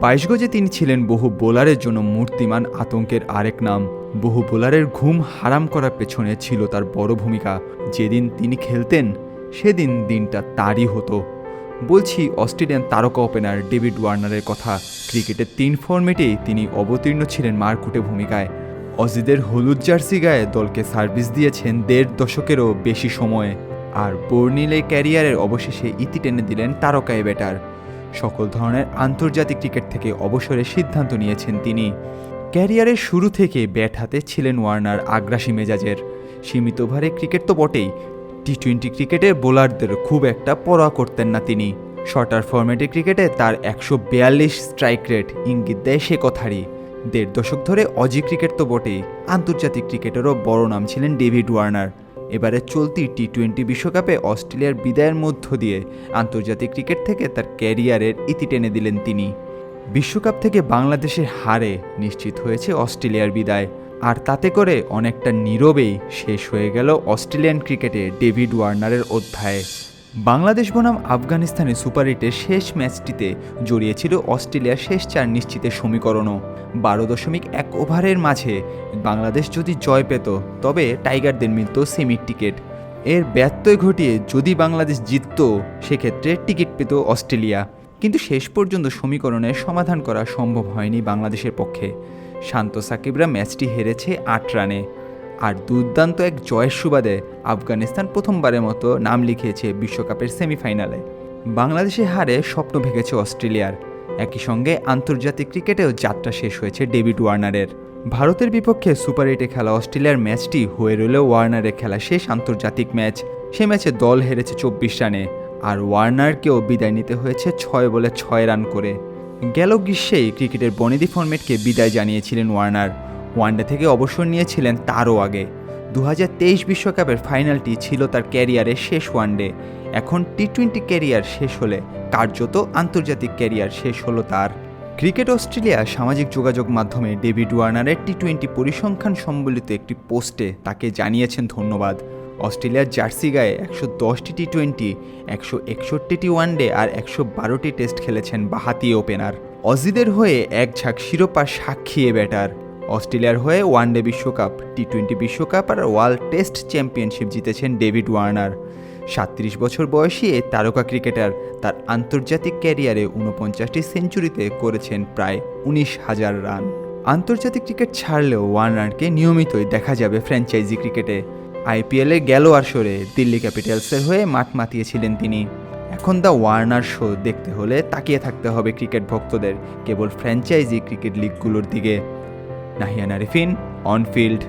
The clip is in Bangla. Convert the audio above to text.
বাইশ গজে তিনি ছিলেন বহু বোলারের জন্য মূর্তিমান আতঙ্কের আরেক নাম। বহু বোলারের ঘুম হারাম করার পেছনে ছিল তার বড় ভূমিকা। যেদিন তিনি খেলতেন, সেদিন দিনটা তারই হতো। বলছি অস্ট্রেলিয়ান তারকা ওপেনার ডেভিড ওয়ার্নারের কথা। ক্রিকেটের তিন ফর্মেটেই তিনি অবতীর্ণ ছিলেন মারকুটে ভূমিকায়। অজিদের হলুদ জার্সি গায়ে দলকে সার্ভিস দিয়েছেন দেড় দশকেরও বেশি সময়ে। আর বর্নিলে ক্যারিয়ারের অবশেষে ইতি টেনে দিলেন তারকায় ব্যাটার। সকল ধরনের আন্তর্জাতিক ক্রিকেট থেকে অবসরের সিদ্ধান্ত নিয়েছেন তিনি। ক্যারিয়ারের শুরু থেকে ব্যাট হাতে ছিলেন ওয়ার্নার আগ্রাসী মেজাজের। সীমিত ওভারে ক্রিকেট তো বটেই। টি টোয়েন্টি ক্রিকেটে বোলারদের খুব একটা পরোয়া করতেন না তিনি। শর্টার ফরম্যাটে ক্রিকেটে তার একশো বিয়াল্লিশ স্ট্রাইক রেট ইঙ্গিত দেয় সে কথারই। দেড় দশক ধরে অজি ক্রিকেট তো বটেই। আন্তর্জাতিক ক্রিকেটেরও বড় নাম ছিলেন ডেভিড ওয়ার্নার। এবারে চলতি টি টোয়েন্টি বিশ্বকাপে অস্ট্রেলিয়ার বিদায়ের মধ্য দিয়ে আন্তর্জাতিক ক্রিকেট থেকে তার ক্যারিয়ারের ইতি টেনে দিলেন তিনি। বিশ্বকাপ থেকে বাংলাদেশের হারে নিশ্চিত হয়েছে অস্ট্রেলিয়ার বিদায়। আর তাতে করে অনেকটা নীরবেই শেষ হয়ে গেল অস্ট্রেলিয়ান ক্রিকেটে ডেভিড ওয়ার্নারের অধ্যায়। বাংলাদেশ বনাম আফগানিস্তানের সুপার এইটের শেষ ম্যাচটিতে জড়িয়েছিল অস্ট্রেলিয়ার শেষ চার নিশ্চিতের সমীকরণও। বারো দশমিক এক ওভারের মাঝে বাংলাদেশ যদি জয় পেত, তবে টাইগারদের মিলত সেমির টিকিট। এর ব্যত্যয় ঘটিয়ে যদি বাংলাদেশ জিতত, সেক্ষেত্রে টিকিট পেত অস্ট্রেলিয়া। কিন্তু শেষ পর্যন্ত সমীকরণের সমাধান করা সম্ভব হয়নি বাংলাদেশের পক্ষে। শান্ত সাকিবরা ম্যাচটি হেরেছে আট রানে। আর দুর্দান্ত এক জয়ের সুবাদে আফগানিস্তান প্রথমবারের মতো নাম লিখিয়েছে বিশ্বকাপের সেমিফাইনালে। বাংলাদেশে হারে স্বপ্ন ভেঙেছে অস্ট্রেলিয়ার। একই সঙ্গে আন্তর্জাতিক ক্রিকেটেও যাত্রা শেষ হয়েছে ডেভিড ওয়ার্নারের। ভারতের বিপক্ষে সুপার এইটে খেলা অস্ট্রেলিয়ার ম্যাচটি হয়ে রইল ওয়ার্নারের খেলা শেষ আন্তর্জাতিক ম্যাচ। সে ম্যাচে দল হেরেছে চব্বিশ রানে, আর ওয়ার্নারকেও বিদায় নিতে হয়েছে ছয় বলে ছয় রান করে। গেল গ্রীষ্মেই ক্রিকেটের বনেদি ফরম্যাটকে বিদায় জানিয়েছিলেন ওয়ার্নার। ওয়ানডে থেকে অবসর নিয়েছিলেন তারও আগে। দু বিশ্বকাপের ফাইনালটি ছিল তার ক্যারিয়ারের শেষ ওয়ানডে। এখন টি টোয়েন্টি ক্যারিয়ার শেষ হলে, কার্যত আন্তর্জাতিক ক্যারিয়ার শেষ হলো তার। ক্রিকেট অস্ট্রেলিয়া সামাজিক যোগাযোগ মাধ্যমে ডেভিড ওয়ার্নারের টি টোয়েন্টি পরিসংখ্যান সম্বলিত একটি পোস্টে তাকে জানিয়েছেন ধন্যবাদ। অস্ট্রেলিয়ার জার্সি গায়ে একশো দশটি টি টোয়েন্টি একশো একষট্টিটি ওয়ানডে আর একশো বারোটি টেস্ট খেলেছেন বাহাতি ওপেনার। অজিদের হয়ে এক ঝাঁক শিরোপার সাক্ষী এ ব্যাটার। অস্ট্রেলিয়ার হয়ে ওয়ানডে বিশ্বকাপ টি টোয়েন্টি বিশ্বকাপ আর ওয়ার্ল্ড টেস্ট চ্যাম্পিয়নশিপ জিতেছেন ডেভিড ওয়ার্নার। সাত্রিশ বছর বয়সী এই তারকা ক্রিকেটার তার আন্তর্জাতিক ক্যারিয়ারে ঊনপঞ্চাশটি সেঞ্চুরিতে করেছেন প্রায় উনিশ হাজার রান। আন্তর্জাতিক ক্রিকেট ছাড়লেও ওয়ার্নারকে নিয়মিতই দেখা যাবে ফ্র্যাঞ্চাইজি ক্রিকেটে। আইপিএলে গেল আসরে দিল্লি ক্যাপিটালসের হয়ে মাঠ মাতিয়েছিলেন তিনি। এখন দ্য ওয়ার্নার শো দেখতে হলে তাকিয়ে থাকতে হবে ক্রিকেট ভক্তদের, কেবল ফ্র্যাঞ্চাইজি ক্রিকেট লিগগুলোর দিকে। নাহিয়ান আরিফিন অনফিল্ড